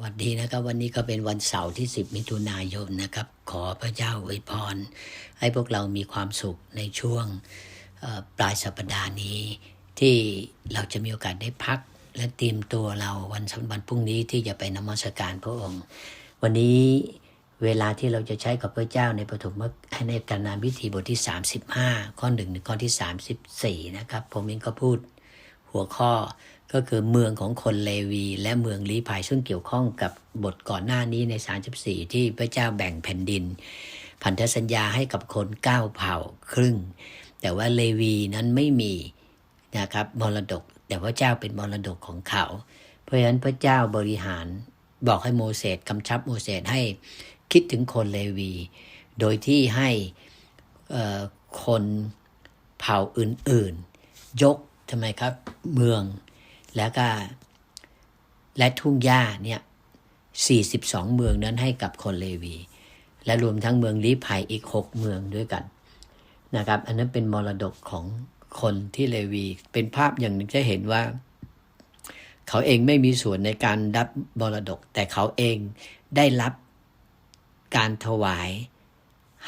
สวัสดีนะครับวันนี้ก็เป็นวันเสาร์ที่ 10 มิถุนายนนะครับ ขอพระเจ้าอวยพร ให้พวกเรามีความสุขในช่วงปลายสัปดาห์นี้ ที่เราจะมีโอกาสได้พัก และเตรียมตัวเราวันสวันพรุ่งนี้ที่จะไปนมัสการพระองค์ วันนี้เวลาที่เราจะใช้กับพระเจ้าในปฐมในการนามพิธีบทที่ 35 ข้อ1ถึงข้อที่ 34 นะครับ ผมเองก็พูด หัวข้อก็คือเมืองของคนเลวี และเมืองลี้ภัยซึ่งเกี่ยวข้องกับบทก่อนหน้านี้ใน 34 ที่พระเจ้าแบ่งแผ่นดิน พันธสัญญาให้กับคนเก้าเผ่าครึ่ง แต่ว่าเลวีนั้นไม่มีนะครับมรดก แต่พระเจ้าเป็นมรดกของเขา เพราะฉะนั้นพระเจ้าบริหารบอกให้โมเสสกำชับโมเสสให้คิดถึงคนเลวี โดยที่ให้คนเผ่าอื่นๆ ยก ทำไมครับเมืองแล้วก็และทุ่งหญ้าเนี่ย42 เมืองนั้นให้กับคนเลวี และรวมทั้งเมืองลีภัยอีก 6 เมืองด้วยกันนะครับ อันนั้นเป็นมรดกของคนที่เลวี เป็นภาพอย่างหนึ่งจะเห็นว่า เขาเองไม่มีส่วนในการรับมรดก แต่เขาเองได้รับการถวาย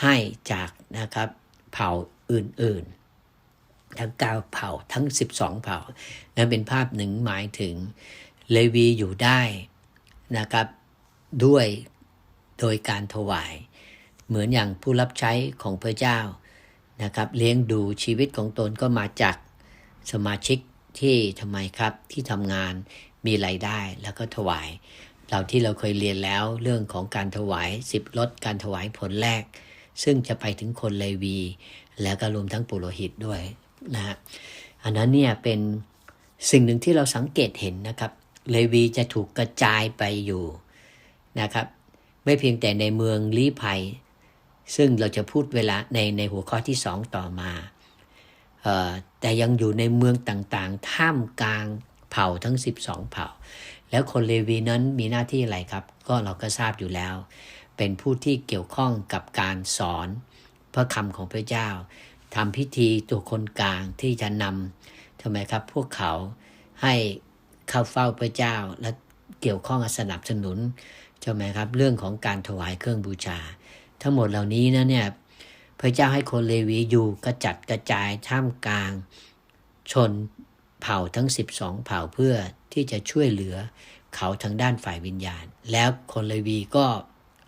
ให้จากนะครับ เผ่าอื่นๆ ทั้งเก้าเผ่าทั้ง 12 เผ่านั่นเป็นภาพหนึ่งหมายถึงเลวีอยู่ได้นะครับด้วยโดยการถวาย เหมือนอย่างผู้รับใช้ของพระเจ้านะครับเลี้ยงดูชีวิตของตนก็มาจากสมาชิกที่ทำไมครับที่ทำงานมีรายได้แล้วก็ถวาย เราที่เราเคยเรียนแล้วเรื่องของการถวายสิบลดการถวายผลแรก ซึ่งจะไปถึงคนเลวี แล้วก็รวมทั้งปุโรหิตด้วย นะฮะอันนั้นเนี่ยเป็นสิ่งหนึ่งที่เราสังเกตเห็นนะครับเลวีจะถูกกระจายไปอยู่นะครับ ไม่เพียงแต่ในเมืองลี้ภัย ซึ่งเราจะพูดเวลาในในหัวข้อที่สองต่อมาออแต่ยังอยู่ในเมืองต่างๆ ท่ามกลางเผ่าทั้ง 12 เผ่า แล้วคนเลวีนั้นมีหน้าที่อะไรครับ ก็เราก็ทราบอยู่แล้ว เป็นผู้ที่เกี่ยวข้องกับการสอนพระคำของพระเจ้า ทำพิธีตัวคนกลางที่จะนำทำไมครับ พวกเขาให้เข้าเฝ้าพระเจ้าและเกี่ยวข้องสนับสนุนใช่ไหมครับ เรื่องของการถวายเครื่องบูชา ทั้งหมดเหล่านี้นะเนี่ยพระเจ้าให้คนเลวีอยู่กระจัดกระจายท่ามกลาง ชนเผ่าทั้ง 12 เผ่าเพื่อที่จะช่วยเหลือเขาทางด้านฝ่ายวิญญาณ แล้วคนเลวีก็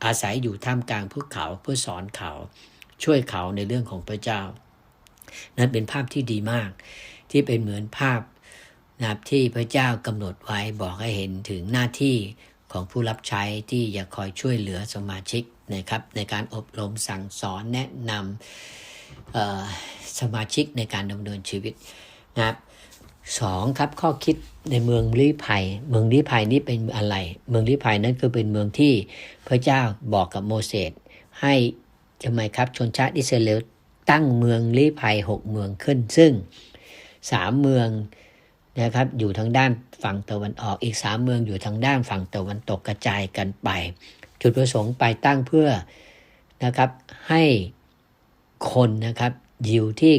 อาศัยอยู่ท่ามกลางพวกเขาเพื่อสอนเขาช่วยเขาในเรื่องของพระเจ้า นั้นเป็นภาพที่ดีมาก ที่เป็นเหมือนภาพนะครับที่พระเจ้ากำหนดไว้บอกให้เห็นถึงหน้าที่ของผู้รับใช้ที่จะคอยช่วยเหลือสมาชิกนะครับในการอบรมสั่งสอนแนะนำสมาชิกในการดำเนินชีวิตนะครับสองครับข้อคิดในเมืองลี้ภัย เมืองลี้ภัยนี้เป็นอะไร เมืองลี้ภัยนั้นคือเป็นเมืองที่พระเจ้าบอกกับโมเสสให้ทำไมครับชนชาติอิสราเอล ตั้งเมืองลี้ภัยหกเมืองขึ้น ซึ่งสามเมืองนะครับอยู่ทางด้านฝั่งตะวันออกอีกสามเมืองอยู่ทางด้านฝั่งตะวันตกกระจายกันไป จุดประสงค์ไปตั้งเพื่อนะครับให้คนนะครับอยู่ที่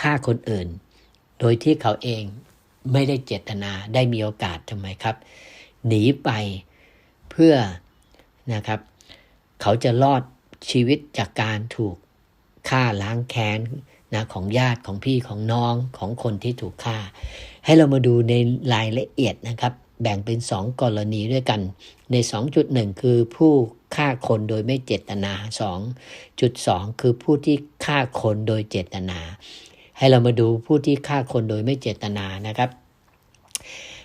ฆ่าคนอื่น โดยที่เขาเองไม่ได้เจตนาได้มีโอกาสทำไมครับ หนีไปเพื่อนะครับ เขาจะรอดชีวิตจากการถูก ฆ่าล้างแค้นนะของญาติของพี่ของน้องของคนที่ถูกฆ่า ให้เรามาดูในรายละเอียดนะครับ แบ่งเป็น 2 กรณีด้วยกัน ใน 2.1 คือผู้ฆ่าคนโดยไม่เจตนา 2.2 คือผู้ที่ฆ่าคนโดยเจตนา ให้เรามาดูผู้ที่ฆ่าคนโดยไม่เจตนานะครับ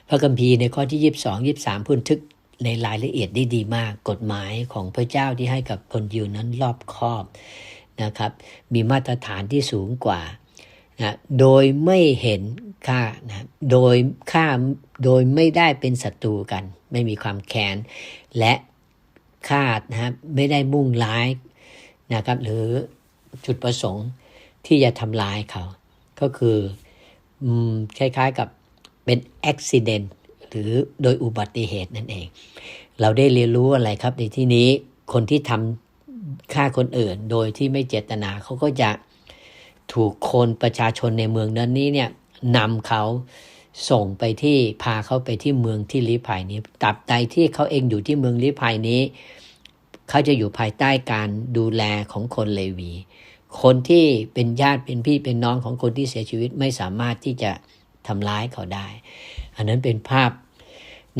พระคัมภีร์ในข้อที่ 22 23 พูดทึกในรายละเอียดได้ดีมากกฎหมายของพระเจ้าที่ให้กับคนยิวนั้นรอบคอบ นะครับ มีมาตรฐานที่สูงกว่านะโดยไม่เห็นค่านะโดยค่าโดยไม่ได้เป็นศัตรูกัน ไม่มีความแค้นและค่านะครับไม่ได้มุ่งร้ายนะครับ หรือจุดประสงค์ที่จะทำลายเขา ก็คือคล้ายๆกับเป็นอุบิเหตุหรือโดยอุบัติเหตุนั่นเอง เราได้เรียนรู้อะไรครับในที่นี้คนที่ทำ ฆ่าคนอื่น โดยที่ไม่เจตนาเขาก็จะถูกคนประชาชนในเมืองนั้นนี้เนี่ยนำเขาส่งไปที่พาเขาไปที่เมืองที่ลี้ภัยนี้ตราบใดที่เขาเองอยู่ที่เมืองลี้ภัยนี้ เขาจะอยู่ภายใต้การดูแลของคนเลวี คนที่เป็นญาติเป็นพี่เป็นน้องของคนที่เสียชีวิตไม่สามารถที่จะทำร้ายเขาได้ อันนั้นเป็นภาพ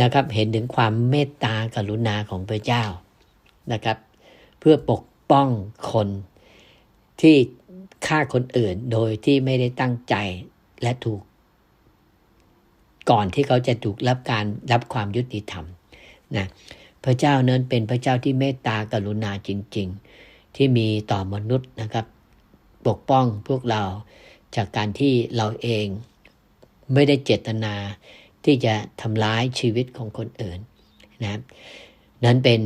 นะครับเห็นถึงความเมตตากรุณาของพระเจ้านะครับ เพื่อปกป้องคนที่ฆ่าคนอื่นโดยที่ไม่ได้ตั้งใจและถูก ก่อนที่เขาจะถูกรับการรับความยุติธรรมนะพระเจ้านั้นเป็นพระเจ้าที่เมตตากรุณาจริง ๆ ที่มีต่อมนุษย์นะครับ ปกป้องพวกเราจากการที่เราเองไม่ได้เจตนาที่จะทำร้ายชีวิตของคนอื่นนะนั้นเป็น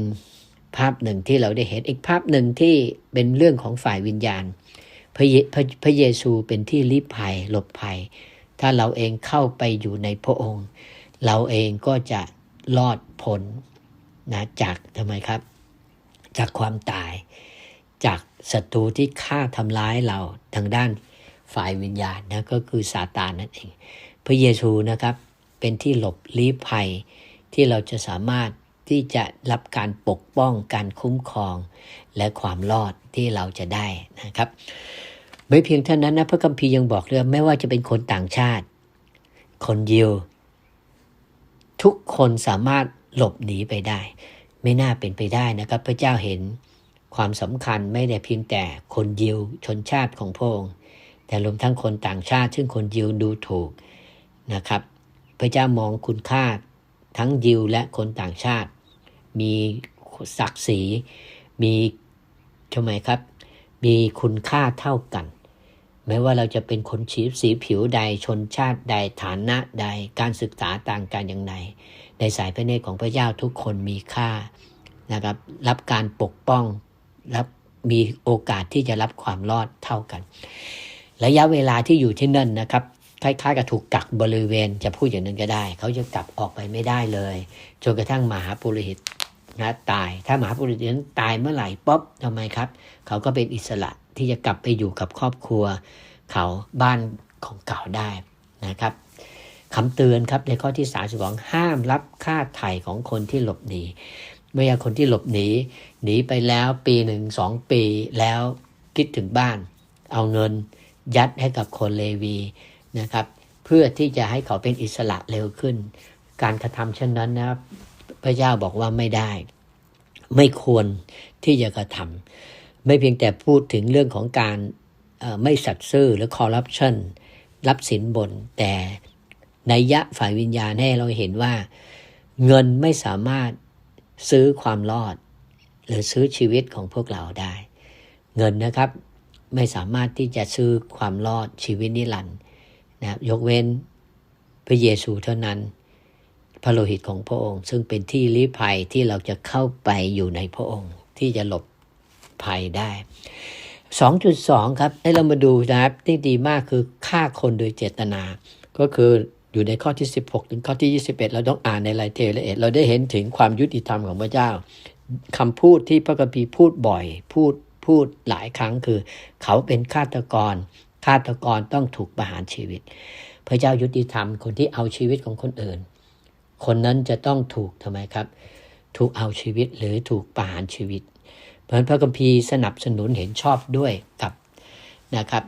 ภาพหนึ่งที่เราได้เห็นอีกภาพหนึ่งที่เป็นเรื่องของฝ่ายวิญญาณพระเยพระพระเยซูเป็นที่ลี้ภัยหลบภัย ถ้าเราเองเข้าไปอยู่ในพระองค์ เราเองก็จะรอดพ้นนะจากทำไมครับ จากความตาย จากศัตรูที่ฆ่าทำร้ายเราทางด้านฝ่ายวิญญาณนะก็คือซาตานนั่นเอง พระเยซูนะครับเป็นที่หลบลี้ภัยที่เราจะสามารถ ที่จะรับการปกป้องการคุ้มครอง และความรอดที่เราจะได้นะครับ ไม่เพียงเท่านั้นนะพระคัมภีร์ยังบอกเรื่องไม่ว่าจะเป็นคนต่างชาติ คนยิว ทุกคนสามารถหลบหนีไปได้ ไม่น่าเป็นไปได้นะครับ พระเจ้าเห็นความสำคัญไม่ได้เพียงแต่คนยิวชนชาติของพระองค์แต่รวมทั้งคนต่างชาติ ซึ่งคนยิวดูถูกนะครับ พระเจ้ามองคุณค่า ทั้งยิวและคนต่างชาติ มีศักดิ์ศรีมีทำไมครับ มีคุณค่าเท่ากันไม่ว่าเราจะเป็นคนชีสีผิวใดชนชาติใดฐานะใดการศึกษาต่างกันอย่างไรในสายพระเนตรของพระเจ้าทุกคนมีค่านะครับ รับการปกป้องรับมีโอกาสที่จะรับความรอดเท่ากัน ระยะเวลาที่อยู่ที่นั่นนะครับ คล้ายๆกับถูกกักบริเวณ จะพูดอย่างนั้นก็ได้ เขาจะกลับออกไปไม่ได้เลยจนกระทั่งมหาปุริหิตนะตาย ถ้ามหาปุริหิตนั้นตายเมื่อไหร่ป๊อบทำไมครับ เขาก็เป็นอิสระที่จะกลับไปอยู่กับครอบครัว เขาบ้านของเก่าได้นะครับคำเตือนครับในข้อที่สามสิบองห้ามรับค่าไถ่ของคนที่หลบหนีเมื่อคนที่หลบหนีหนีไปแล้วปีหนึ่งสองปีแล้วคิดถึงบ้าน เอาเงินยัดให้กับคนเลวี นะครับ เพื่อที่จะให้เขาเป็นอิสระเร็วขึ้น การกระทำเช่นนั้นนะครับพระเจ้าบอกว่าไม่ได้ ไม่ควรที่จะกระทำไม่เพียงแต่พูดถึงเรื่องของการไม่สัตย์ซื่อหรือคอร์รัปชันรับสินบน แต่ในยะฝ่ายวิญญาณให้เราเห็นว่า เงินไม่สามารถซื้อความรอด หรือซื้อชีวิตของพวกเราได้ เงินนะครับไม่สามารถที่จะซื้อความรอดชีวิตนิรันดร์ นะยกเว้นพระเยซูเท่านั้น พระโลหิตของพระองค์ ซึ่งเป็นที่ลี้ภัยที่เราจะเข้าไปอยู่ในพระองค์ ที่จะหลบภัยได้ 2.2 ครับให้เรามาดูนะครับที่ดีมากคือฆ่าคนโดยเจตนา ก็คืออยู่ในข้อที่ 16 ถึงข้อที่ 21 เราต้องอ่านในรายเทละเอียดเราได้เห็นถึงความยุติธรรมของพระเจ้าคำพูดที่พระกัมพีพูดบ่อย พูดพูดหลายครั้งคือ เขาเป็นฆาตกร ฆาตกรต้องถูกประหารชีวิต พระเจ้ายุติธรรมคนที่เอาชีวิตของคนอื่น คนนั้นจะต้องถูกทำไมครับ ถูกเอาชีวิตหรือถูกประหารชีวิต เพราะพระคัมภีร์สนับสนุนเห็นชอบด้วยกับนะครับ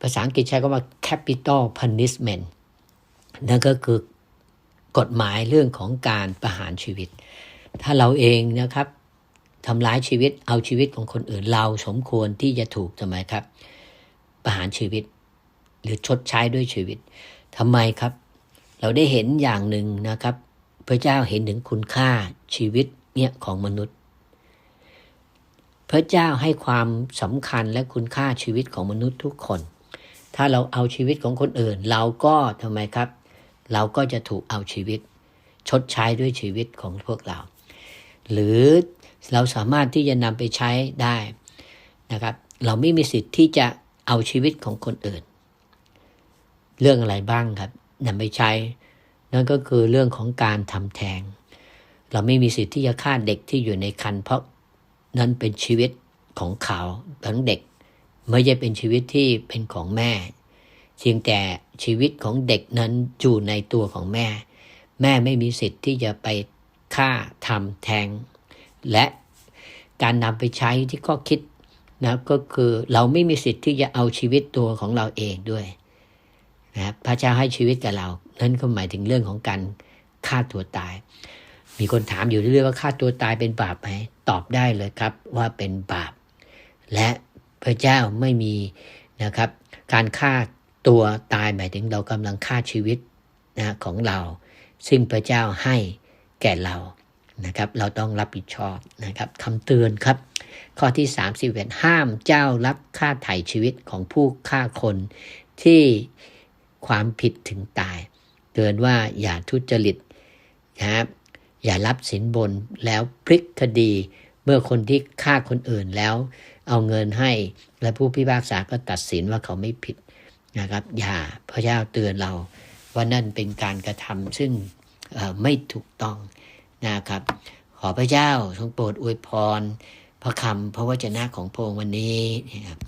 ภาษาอังกฤษใช้คำว่า capital punishment นั่นก็คือกฎหมายเรื่องของการประหารชีวิต ถ้าเราเองนะครับทำร้ายชีวิตเอาชีวิตของคนอื่นเราสมควรที่จะถูกทำไมครับ ประหารชีวิต หรือชดใช้ด้วยชีวิตทำไมครับ เราได้เห็นอย่างหนึ่งนะครับ พระเจ้าเห็นถึงคุณค่าชีวิตเนี่ยของมนุษย์ พระเจ้าให้ความสำคัญและคุณค่าชีวิตของมนุษย์ทุกคน ถ้าเราเอาชีวิตของคนอื่น เราก็ทำไมครับ เราก็จะถูกเอาชีวิต ชดใช้ด้วยชีวิตของพวกเรา หรือเราสามารถที่จะนำไปใช้ได้นะครับ เราไม่มีสิทธิ์ที่จะ เอาชีวิตของคนอื่น เรื่องอะไรบ้างครับนำไปใช้ นั่นก็คือเรื่องของการทำแทงเราไม่มีสิทธิ์ที่จะฆ่าเด็กที่อยู่ในคันเพราะนั้นเป็นชีวิตของเขาทั้งเด็ก ไม่ใช่เป็นชีวิตที่เป็นของแม่เพียงแต่ชีวิตของเด็กนั้นอยู่ในตัวของแม่ แม่ไม่มีสิทธิ์ที่จะไปฆ่าทำแทง และการนำไปใช้ที่ข้อคิด นะก็คือเราไม่มีสิทธิ์ที่จะเอาชีวิตตัวของเราเองด้วยนะครับพระเจ้าให้ชีวิตกับเรา นั่นก็หมายถึงเรื่องของการฆ่าตัวตาย มีคนถามอยู่เรื่อยๆว่าฆ่าตัวตายเป็นบาปไหมตอบได้เลยครับว่าเป็นบาป และพระเจ้าไม่มีนะครับ การฆ่าตัวตายหมายถึงเรากำลังฆ่าชีวิตนะของเรา ซึ่งพระเจ้าให้แก่เรานะครับ เราต้องรับผิดชอบนะครับคำเตือนครับ ข้อที่ 31 ห้ามเจ้ารับค่าไถ่ชีวิตของผู้ฆ่าคนที่ความผิดถึงตาย เตือนว่าอย่าทุจริตนะครับอย่ารับสินบนแล้วพลิกคดี เมื่อคนที่ฆ่าคนอื่นแล้วเอาเงินให้และผู้พิพากษาก็ตัดสินว่าเขาไม่ผิดนะครับ อย่าพระเจ้าเตือนเราว่านั่นเป็นการกระทำซึ่งไม่ถูกต้องนะครับ ขอพระเจ้าทรงโปรดอวยพร พระคำพระวจนะของพระองค์วันนี้นะครับ